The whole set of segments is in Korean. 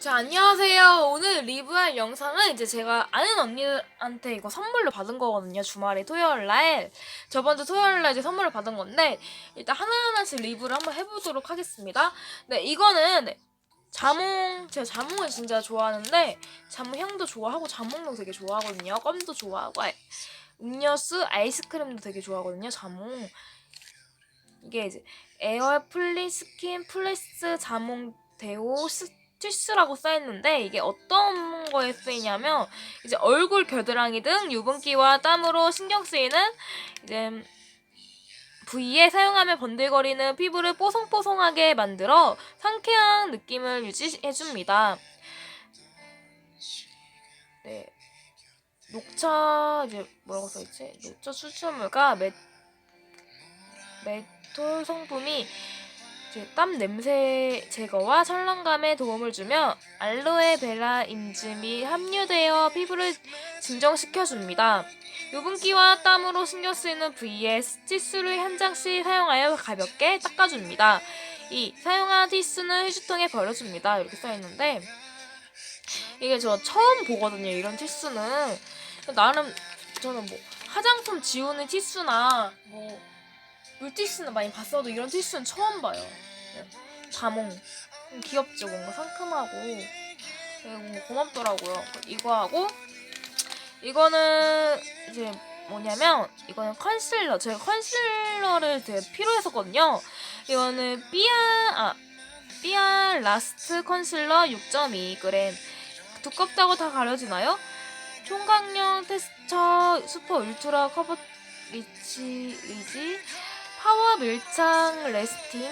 자, 안녕하세요. 오늘 리뷰할 영상은 이제 제가 아는 언니한테 이거 선물로 받은 거거든요. 주말에 토요일 날. 저번주 토요일 날 이제 선물을 받은 건데, 일단 하나하나씩 리뷰를 한번 해보도록 하겠습니다. 네, 이거는 자몽, 제가 자몽을 진짜 좋아하는데, 자몽 향도 좋아하고, 자몽도 되게 좋아하거든요. 껌도 좋아하고, 아- 음료수, 아이스크림도 되게 좋아하거든요. 자몽. 이게 이제 에어 플리 스킨 플레스 자몽 데오 스 티슈라고 써있는데 이게 어떤 거에 쓰이냐면 이제 얼굴 겨드랑이 등 유분기와 땀으로 신경 쓰이는 이제 부위에 사용하면 번들거리는 피부를 뽀송뽀송하게 만들어 상쾌한 느낌을 유지해줍니다. 네. 녹차 이제 뭐라고 써있지? 녹차 추출물과 메, 메톨 성분이 땀 냄새 제거와 찰랑감에 도움을 주며 알로에 베라 인즘이 함유되어 피부를 진정시켜줍니다. 유분기와 땀으로 신경 쓰이는 부위에 티슈를 한 장씩 사용하여 가볍게 닦아줍니다. 이 사용한 티슈는 휴지통에 버려줍니다. 이렇게 써있는데 이게 저 처음 보거든요. 이런 티슈는 나름 저는 뭐 화장품 지우는 티슈나 뭐 물티슈는 많이 봤어도 이런 티슈는 처음 봐요. 네. 자몽. 좀 귀엽죠? 뭔가 상큼하고. 되게 뭔가 고맙더라고요. 이거 하고, 이거는 이제 뭐냐면, 이거는 컨실러. 제가 컨실러를 되게 필요했었거든요. 이거는 삐아, 아, 삐아 라스트 컨실러 6.2g. 두껍다고 다 가려지나요? 총각용 테스처 슈퍼 울트라 커버 리치, 리지 파워 밀착 레스팅.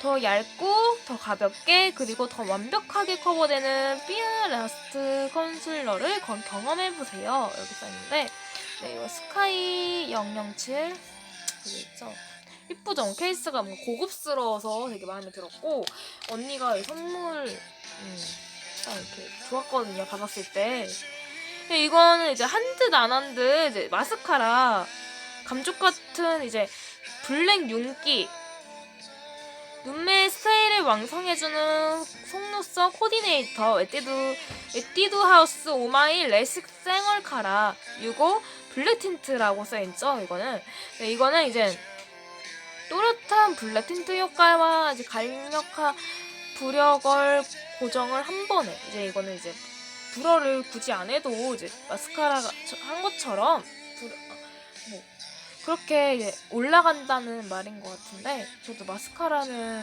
더 얇고 더 가볍게 그리고 더 완벽하게 커버되는 삐아 라스트 컨실러를 건- 경험해보세요. 여기 써있는데. 네, 이거 스카이 007 여기 있죠? 이쁘죠? 케이스가 뭔가 고급스러워서 되게 마음에 들었고 언니가 이 선물 음, 딱 이렇게 좋았거든요 받았을 때. 이거는 이제 한 듯 안 한 듯 마스카라 감쪽 같은 이제 블랙 윤기. 눈매 스타일을 완성해주는 속눈썹 코디네이터 에뛰드 에뛰드 하우스 오마이 레식 생얼 카라 유고 블랙 틴트라고 써있죠 이거는? 네, 이거는 이제 또렷한 블랙 틴트 효과와 이제 강력한 부력을 고정을 한 번에 이제 이거는 이제 불어를 굳이 안 해도 이제 마스카라 한 것처럼 불, 아, 뭐 그렇게 올라간다는 말인 것 같은데 저도 마스카라는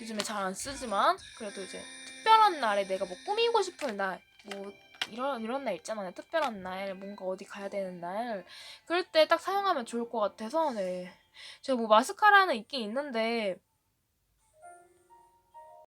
요즘에 잘 안 쓰지만 그래도 이제 특별한 날에 내가 뭐 꾸미고 싶은 날 뭐 이런 이런 날 있잖아요. 특별한 날 뭔가 어디 가야 되는 날. 그럴 때 딱 사용하면 좋을 것 같아서 네. 제가 뭐 마스카라는 있긴 있는데